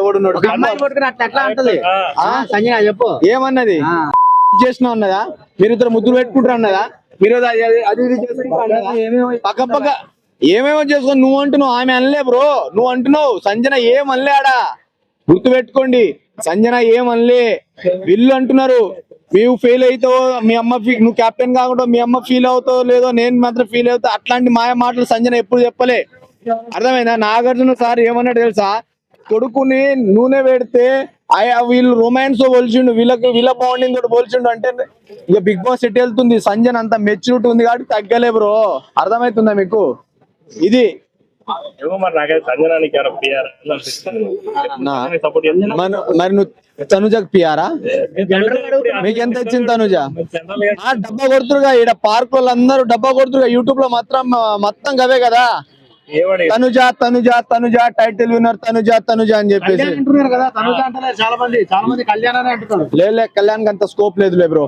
ఎవడున్నాడు చెప్పు. ఏమన్నది. చేసిన అన్నదా మీరు ఇద్దరు ముద్దులు పెట్టుకుంటారు అన్నదా మీరు అది? పక్క పక్క ఏమేమో చేసుకో నువ్వు అంటున్నావు ఆమె అనలే బ్రో. నువ్వు అంటున్నావు సంజన ఏం అనలే ఆడ? గుర్తు పెట్టుకోండి సంజన ఏం అనలే. వీళ్ళు అంటున్నారు నువ్వు ఫెయిల్ అవుతావో మీ అమ్మ ఫీ నువ్వు కెప్టెన్ కాకుండా మీ అమ్మ ఫీల్ అవుతావో లేదో నేను మాత్రం ఫీల్ అవుతా. అట్లాంటి మాయ మాటలు సంజన ఎప్పుడు చెప్పలే. అర్థమైందా? నాగార్జున సార్ ఏమన్నాడు తెలుసా? కొడుకుని నూనె పెడితే ఆయా వీళ్ళు రొమాన్స్ పోల్చిండు వీళ్ళకి వీళ్ళ బాండింగ్ తోటి పోల్చిండు అంటే ఇక బిగ్ బాస్ ఎట్ వెళ్తుంది. సంజన్ అంత మెచ్యూరిటీ ఉంది కాబట్టి తగ్గలే బ్రో. అర్థమవుతుందా మీకు? ఇది. మరి నువ్వు తనుజకు పియారా మీకు ఎంత ఇచ్చింది తనుజ? డబ్బా కొడుతురుగా ఈడ పార్క్ వాళ్ళందరూ డబ్బా కొడుతురుగా యూట్యూబ్లో మొత్తం మొత్తం గవే కదా? తనుజ తనుజ తనుజ టైటిల్ విన్నర్ తనుజ తనుజ అని చెప్పేసి. కళ్యాణ్ అంటున్నారు కదా తనుజ అంటలేదు చాలా మంది చాలా మంది కళ్యాణ్ అంటున్నారు. లేలే కళ్యాణ్ అంత స్కోప్ లేదులే బ్రో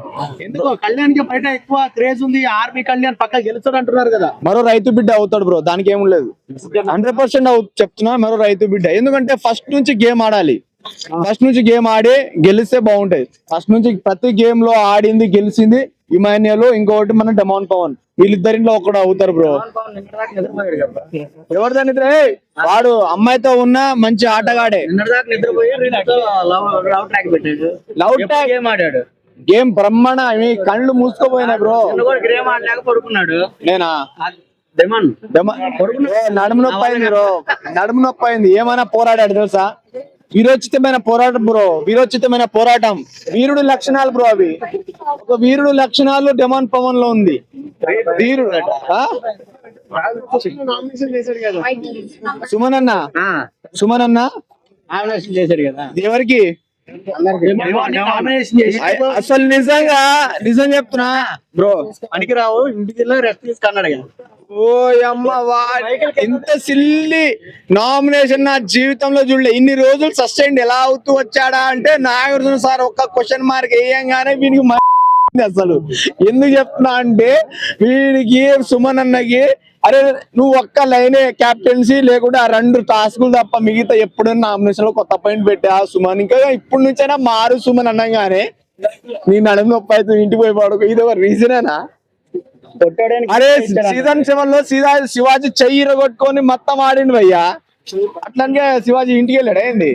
ఎందుకు కళ్యాణ్కి బయట ఎక్కువ క్రేజ్ ఉంది ఆర్మీ కళ్యాణ్ పక్క గెలుస్తాడు అంటున్నారు కదా. మరో రైతు బిడ్డ అవుతాడు బ్రో దానికి ఏం లేదు. హండ్రెడ్ పర్సెంట్ చెప్తున్నా మరో రైతు బిడ్డ. ఎందుకంటే ఫస్ట్ నుంచి గేమ్ ఆడాలి. ఫస్ట్ నుంచి గేమ్ ఆడి గెలిస్తే బాగుంటది ఫస్ట్ నుంచి ప్రతి గేమ్లో ఆడింది గెలిచింది ఇమాన్యుల్ ఇంకొకటి మన డెమాన్ పవన్. వీళ్ళిద్దరిలో ఒకడు అవుతారు బ్రో. ఎవరు దాని వాడు అమ్మాయితో ఉన్న మంచి ఆటగాడే. లవ్ ట్యాగ్ గేమ్ ఆడాడు. గేమ్ బ్రహ్మణ కళ్ళు మూసుకోపోయినాయి బ్రో. గేమ్ ఆడలేక పడుకున్నాడు. నేనా? నడుము నొప్పి అయింది బ్రో. నడుము నొప్పి అయింది. ఏమైనా పోరాడాడు తెలుసా? వీరోచితమైన పోరాటం బ్రో. వీరోచితమైన పోరాటం. వీరుడు లక్షణాలు బ్రో అవి. ఒక వీరుడు లక్షణాలు డెమాన్ పవన్లో ఉంది. వీరుడు? సుమన్ అన్న. సుమన్ అన్న? నామినేషన్ చేశాడు కదా. ఎవరికి? అసలు నిజంగా నిజం చెప్తున్నా బ్రో పనికిరావు ఇంటికి రెస్ట్ తీసుకున్నాడు ఓ అమ్మ ఇంత సిల్లి నామినేషన్ నా జీవితంలో చూడలే. ఇన్ని రోజులు సస్టైన్ ఎలా అవుతూ వచ్చాడా అంటే నాగార్జున సార్ ఒక్క క్వశ్చన్ మార్క్ వేయంగానే వీనికి అసలు. ఎందుకు చెప్తున్నా అంటే వీడికి సుమన్ అన్నకి అరే నువ్వు ఒక్క లైనే క్యాప్టెన్సీ లేకుంటే ఆ రెండు టాస్కులు తప్ప మిగతా ఎప్పుడైనా నామినేషన్లో కొత్త పాయింట్ పెట్టా సుమన్? ఇంకా ఇప్పుడు నుంచైనా మారు సుమన్ అన్నగానే నీ నడుము నొప్పి అయితే ఇంటికి పోయి పడుకో. ఇది ఒక రీజనేనా అరే సీజన్ సెవెన్లో సీదా శివాజీ చెయ్యి కొట్టుకొని మొత్తం ఆడిండు భయ్యా. అట్లాగే శివాజీ ఇంటికి వెళ్ళాడు ఏంది?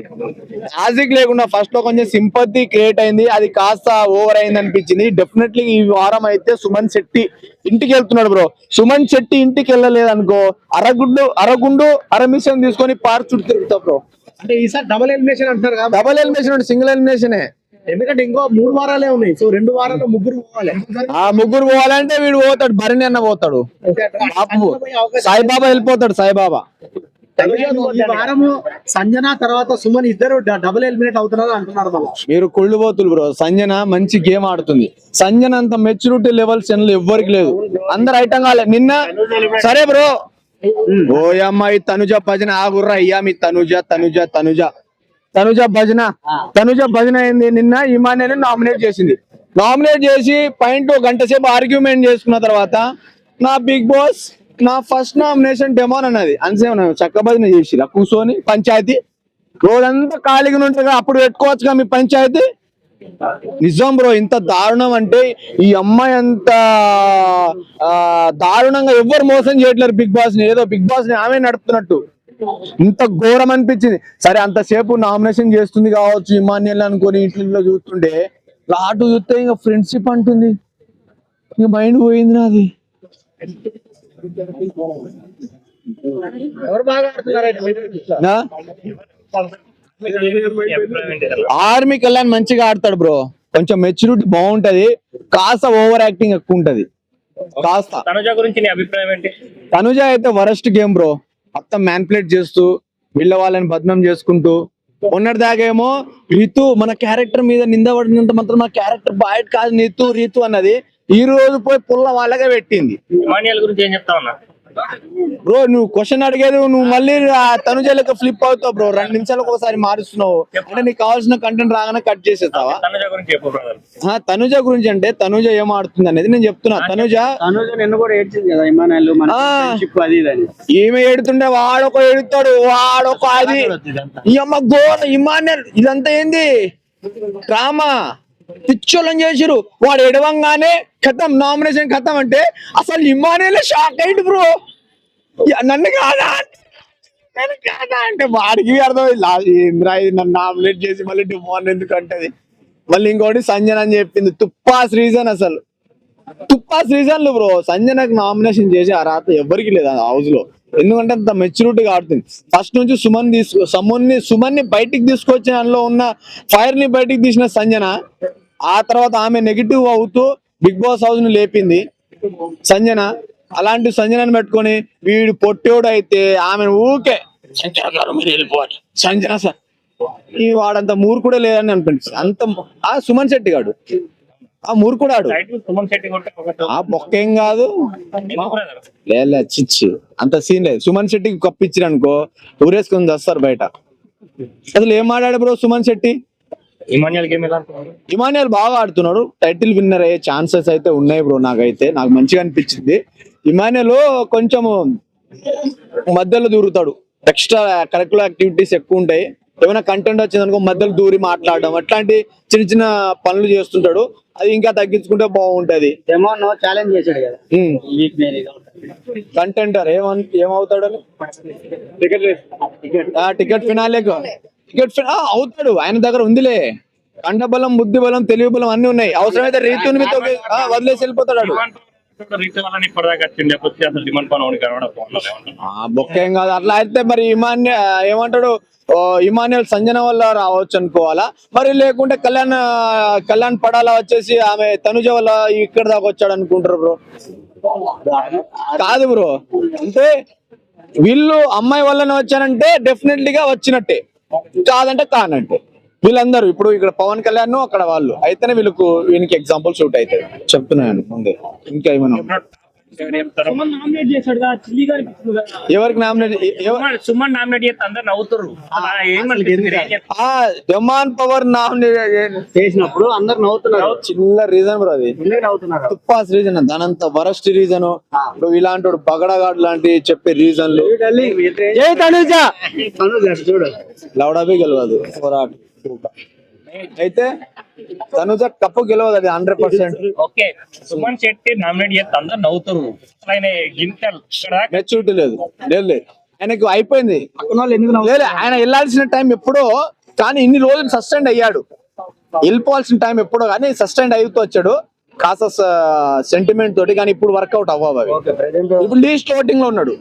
లేకుండా ఫస్ట్లో కొంచెం సింపతి క్రియేట్ అయింది. అది కాస్త ఓవర్ అయింది అనిపించింది. డెఫినెట్లీ ఈ వారం అయితే సుమన్ శెట్టి ఇంటికి వెళ్తున్నాడు బ్రో సుమన్ శెట్టి ఇంటికి వెళ్ళలేదు అనుకో అరగుండు అరగుండు అరమిషన్ తీసుకొని పార్క్ చుట్టూ తిరుగుతా బ్రో అంటే ఈసారి డబుల్ ఎలిమినేషన్ అంటున్నారు డబల్ ఎలిమినేషన్ సింగిల్ ఎలిమినేషనే ఎందుకంటే ఇంకో మూడు వారాలే ఉన్నాయి. సో రెండు వారాల్లో ముగ్గురు పోవాలి. ఆ ముగ్గురు పోవాలంటే వీడు పోతాడు భరణి అన్న పోతాడు. బాబు సాయిబాబా వెళ్ళిపోతాడు సాయిబాబా. వారము సంజన తర్వాత సుమన్ ఇద్దరు డబుల్ ఎలిమినేట్ అవుతున్నారు అంటున్నారు మీరు కుళ్ళుబోతులు బ్రో. సంజన మంచి గేమ్ ఆడుతుంది. సంజన అంత మెచ్యూరిటీ లెవెల్స్ ఎవ్వరికి లేదు. అందరు ఐటం కాలే. నిన్న సరే బ్రో. ఓ అమ్మాయి తనుజ భజన ఆగుర్రా అయ్యా మీ తనుజ తనుజ తనుజ. తనుజ భజన. తనుజ భజన అయింది. నిన్న ఇమాన్యని నామినేట్ చేసింది. నామినేట్ చేసి పాయింట్ గంట సేపు ఆర్గ్యుమెంట్ చేసుకున్న తర్వాత నా బిగ్ బాస్ నా ఫస్ట్ నామినేషన్ డెమోన్ అన్నది. అంతసేపు చక్కబదిన చేసి కూర్చొని పంచాయతీ. రోజంతా ఖాళీగా ఉంటుంది అప్పుడు పెట్టుకోవచ్చుగా మీ పంచాయతీ. నిజం బ్రో ఇంత దారుణం అంటే ఈ అమ్మాయి అంత దారుణంగా ఎవ్వరు మోసం చేయట్లేరు బిగ్ బాస్ని. ఏదో బిగ్ బాస్ని ఆమె నడుపుతున్నట్టు. ఇంత ఘోరం అనిపించింది. సరే అంతసేపు నామినేషన్ చేస్తుంది కావచ్చు ఇమాన్యుల్ అనుకొని ఇంట్లో చూస్తుంటే లాటు చూస్తే ఇంకా ఫ్రెండ్షిప్ అంటుంది. ఇంకా మైండ్ పోయింది నాది. ఎవరు బాగా? ఆర్మీ కళ్యాణ్ మంచిగా ఆడతాడు బ్రో. కొంచెం మెచ్యూరిటీ బాగుంటది. కాస్త ఓవర్ యాక్టింగ్ ఎక్కువ ఉంటది. కాస్త. తనుజ గురించి నీ అభిప్రాయం ఏంటి? తనుజ అయితే వరస్ట్ గేమ్ బ్రో. మొత్తం మ్యాన్ప్లేట్ చేస్తూ వీళ్ళ వాళ్ళని బద్నం చేసుకుంటూ. మొన్నటి దాకేమో రీతు మన క్యారెక్టర్ మీద నింద పడినంత మాత్రం మా క్యారెక్టర్ బాయ్ కాదు నీతు రీతు అన్నది. ఈ రోజు పోయి పుల్ల వాళ్ళగా పెట్టింది. ఇమానియల్ గురించి ఏం చెప్తా ఉన్నా? బ్రో నువ్వు క్వశ్చన్ అడిగేది నువ్వు మళ్ళీ ఆ తనుజ లెక్క ఫ్లిప్ అవుతావు బ్రో. రెండు నిమిషాలకు ఒకసారి మారుస్తున్నావు. అంటే నీకు కావాల్సిన కంటెంట్ రాగానే కట్ చేసేస్తావా? తనుజ గురించి చెప్పు బ్రదర్ ఆ, తనుజ గురించి అంటే తనుజ ఏం ఆడుతుంది అనేది నేను చెప్తున్నా. తనుజ? అనుజ నిన్ను కూడా ఏడ్చింది కదా ఇమానాయలు మన ఆ. ఫ్రెండ్షిప్ అది ఇది అని. ఈమె ఎడుతుంటే వాడొక ఎడుతాడు వాడొక అది. ఈ అమ్మ గోర ఇమాన్యల్ ఇదంతా ఏంది? డ్రామా? పిచ్చోళ్ళని చేసిరు వాడు ఎడవంగానే కథం నామినేషన్ కథం అంటే అసలు ఇమానేలే షాక్ అయింది బ్రో నన్ను కాదా నన్ను కాదా అంటే వాడికి అర్థమైంది లా- నన్ను నామినేట్ చేసి మళ్ళీ డిమాండ్ ఎందుకు అంటది? మళ్ళీ ఇంకోటి సంజన అని చెప్పింది. తుప్పాస్ రీజన్ అసలు. తుప్పాస్ రీజన్లు బ్రో సంజనకు నామినేషన్ చేసి ఆ రాత ఎవరికి లేదు హౌస్లో. ఎందుకంటే అంత మెచ్యూరిటీగా ఆడుతుంది. ఫస్ట్ నుంచి సుమన్ తీసుకు సుమన్ని సుమన్ని బయటికి తీసుకొచ్చి అందులో ఉన్న ఫైర్ని బయటికి తీసిన సంజన ఆ తర్వాత ఆమె నెగిటివ్ అవుతూ బిగ్ బాస్ హౌస్ని లేపింది. సంజన అలాంటి సంజనని పెట్టుకొని వీడు పొట్టోడు అయితే ఆమె ఊకే సంజన గారు మీరు వెళ్ళిపోవాలి. సంజన సార్ ఈ వాడంత మూర్ఖుడే లేదని అనిపించింది అంత ఆ సుమన్ శెట్టి గాడు ఆ మూర్ఖుడాడు. ఆ బొక్కేం కాదు. ఎందుకు బ్రదర్ లే చిచ్చి అంత సీన్ లేదు. సుమన్ శెట్టికి కప్పిచ్చిరు అనుకో ఊరేసుకొని వస్తారు బయట. అసలు ఏం ఆడాడు bro Suman Shetty? Emmanuel game ఎలా అనుకున్నారు ఇమానియల్ బాగా ఆడుతున్నాడు. టైటిల్ విన్నర్ అయ్యే ఛాన్సెస్ అయితే ఉన్నాయి బ్రో నాకైతే. నాకు మంచిగా అనిపించింది. ఇమానియల్ కొంచెము మధ్యలో దూరుతాడు. ఎక్స్ట్రా కరికులర్ యాక్టివిటీస్ ఎక్కువ ఉంటాయి. ఏమైనా కంటెంట్ వచ్చిందనుకో మధ్యలో దూరి మాట్లాడడం అట్లాంటి చిన్న చిన్న పనులు చేస్తుంటాడు. అది ఇంకా తగ్గించుకుంటే బాగుంటది. ఛాలెంజ్ చేశాడు కదా. కంటెంటర్ ఏమవుతాడని? టికెట్ టికెట్ ఫినాలేకు క్రికెట్ ఫ్యాన్ అవుతాడు. ఆయన దగ్గర ఉందిలే. కండబలం బుద్ధి బలం తెలివి బలం అన్ని ఉన్నాయి. అవసరమైతే రీతుని మీతో వదిలేసి వెళ్ళిపోతాడు. వాడు. ఏం కాదు. అట్లా అయితే మరి ఇమాన్య ఏమంటాడు? ఇమాన్యుల్ సంజన వల్ల రావచ్చు అనుకోవాలా? మరి లేకుంటే కళ్యాణ్ కళ్యాణ్ పడాలా వచ్చేసి ఆమె తనుజ వల్ల ఇక్కడ దాకా వచ్చాడు అనుకుంటారు బ్రో. కాదు బ్రో. అంటే వీళ్ళు అమ్మాయి వల్లనే వచ్చానంటే డెఫినెట్లీగా వచ్చినట్టే. కాదంటే కానంటే. వీళ్ళందరూ ఇప్పుడు ఇక్కడ పవన్ కళ్యాణ్ అక్కడ వాళ్ళు. అయితేనే వీళ్ళకు వీనికి ఎగ్జాంపుల్ షూట్ అవుతాయి. చెప్తున్నాను ముందే. ఇంకా ఎవరికి నామినేట్ సుమన్- నామినేట్ చేస్తే అందరు నవ్వుతారు పవర్ నామినేట్ చేసినప్పుడు అందరు నవ్వుతున్నారు. చిన్న రీజన్ బ్రో అది. తుప్పాస్ రీజన్ దానంత వరస్ట్ రీజన్ ఇప్పుడు ఇలాంటి బగడగాడు లాంటి చెప్పే రీజన్లు జై తనుజ. చూడు. లౌడాబీ గెలవదు. పోరాట అయితే తనుజ కప్పు గెలవదు అది hundred percent okay. Suman Shetty nominate చేస్తే అందరు నవ్వుతారు ఆయన గింతలు మెచ్యూరిటీ లేదు. లేదు లేదు. ఆయనకు అయిపోయింది. లేదు ఆయన వెళ్ళాల్సిన టైం ఎప్పుడో కానీ ఇన్ని రోజులు సస్టెండ్ అయ్యాడు. వెళ్ళిపోవాల్సిన టైం ఎప్పుడో కానీ సస్టెండ్ అవుతూ వచ్చాడు. కాస్త సెంటిమెంట్ తోటి కానీ ఇప్పుడు వర్కౌట్ అవ్వవు అవి. ఓకే ప్రెసెంట్ ఇప్పుడు లీస్ట్ ఓటింగ్లో ఉన్నాడు.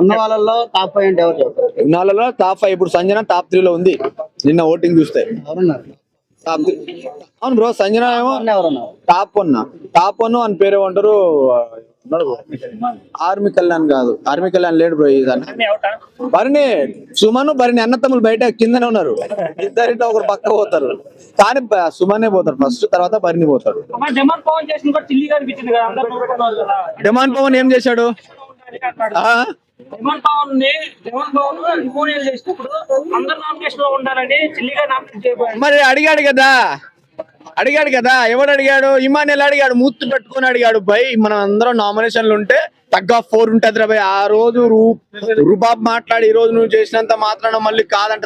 ఉన్న వాళ్ళల్లో టాప్ ఫైవ్ అంటే ఎవరు చెప్తారు? ఇన్నాళ్ళలో టాప్ ఫైవ్ ఇప్పుడు సంజన టాప్ త్రీ లో ఉంది. నిన్న ఓటింగ్ చూస్తే. అవును బ్రో సంజన ఏమో టాప్ వన్. టాప్ వన్ అని పేరు ఏమంటారు? ఆర్మీ కళ్యాణ్ కాదు. ఆర్మీ కళ్యాణ్ లేడు బ్రో అన్ని అవుతా భరణి సుమన్ భరణి అన్నతమ్ములు బయట కిందనే ఉన్నారు. ఇద్దరితో ఒకరు పక్క పోతారు. కానీ సుమనే పోతారు ఫస్ట్ తర్వాత భరణి నవ్వుకున్నారు కదా. డిమాండ్ పవన్ ఏం చేశాడు? ఆ? భవన్ని జమన్ భవన్ రిమూవల్ చేసినప్పుడు అందరు నామినేషన్లో ఉండాలని చిల్లిగా నామినేట్ చేయబోయారు మరి అడిగాడు కదా అడిగాడు కదా ఎవడు అడిగాడు ఇమాన్ ఎలా అడిగాడు మూర్తి పెట్టుకొని అడిగాడు బై మనం అందరం నామినేషన్లు ఉంటే తగ్గ ఫోర్ ఉంటుంది రా బై ఆ రోజు రూ రుబాబ్ మాట్లాడి ఈ రోజు నువ్వు చేసినంత మాత్రాన మళ్ళీ కాదంట